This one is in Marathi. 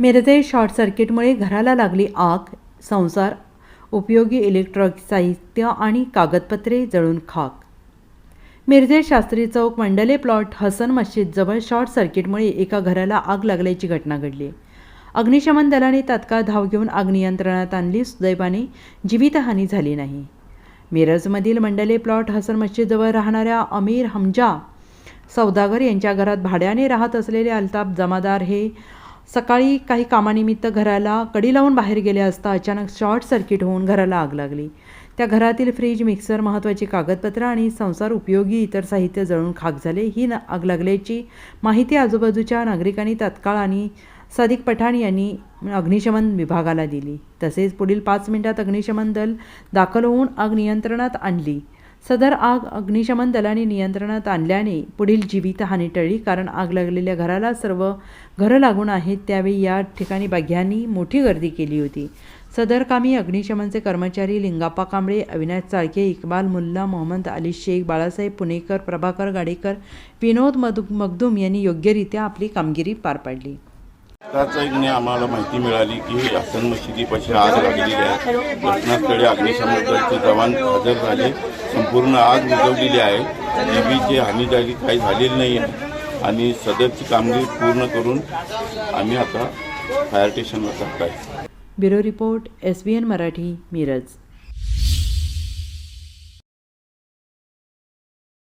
मिरजे शॉर्ट सर्किटमुळे घराला लागली आग संसार उपयोगी इलेक्ट्रॉनिक साहित्य आणि कागदपत्रे जळून खाक. मिरजे शास्त्री चौक मंडले प्लॉट हसन मस्जिदजवळ शॉर्ट सर्किटमुळे एका घराला आग लागल्याची घटना घडली. अग्निशमन दलाने तात्काळ धाव घेऊन आग नियंत्रणात आणली सुदैवाने जीवितहानी झाली नाही. मिरजमधील मंडले प्लॉट हसन मस्जिदजवळ राहणाऱ्या अमीर हमजा सौदागर यांच्या घरात भाड्याने राहत असलेले अल्ताफ जमादार हे सकाळी काही कामानिमित्त घराला कडी लावून बाहेर गेले असता अचानक शॉर्ट सर्किट होऊन घराला आग लागली. त्या घरातील फ्रीज मिक्सर महत्त्वाची कागदपत्रं आणि संसार उपयोगी इतर साहित्य जळून खाक झाले. ही आग लागल्याची माहिती आजूबाजूच्या नागरिकांनी तत्काळ आणि सादिक पठाण यांनी अग्निशमन विभागाला दिली. तसेच पुढील पाच मिनिटात अग्निशमन दल दाखल होऊन आग नियंत्रणात आणली. सदर आग अग्निशमन दलाने नियंत्रणात आणल्याने पुढील जीवितहानी टळली कारण आग लागलेल्या घराला सर्व घरं लागून आहेत. त्यावेळी या ठिकाणी बाघ्यांनी मोठी गर्दी केली होती. सदर कामी अग्निशमनचे कर्मचारी लिंगाप्पा कांबळे अविनाश चाळके इक्बाल मुल्ला मोहम्मद अली शेख बाळासाहेब पुणेकर प्रभाकर गाडेकर विनोद मधु मगदूम यांनी योग्यरित्या आपली कामगिरी पार पाडली. त्याच आम्हाला माहिती मिळाली की हसन मशिदीपाशी आग लागलेली आहे. घटनास्थळी अग्निशमन दलचे जवान हजर झाले. संपूर्ण आग विझवलेली आहे. जीबीची हानी झाली काही झालेली नाही आहे आणि सदरची कामगिरी पूर्ण करून आम्ही आता फायर स्टेशनला जात आहे bureau report S B N Marathi Miraj.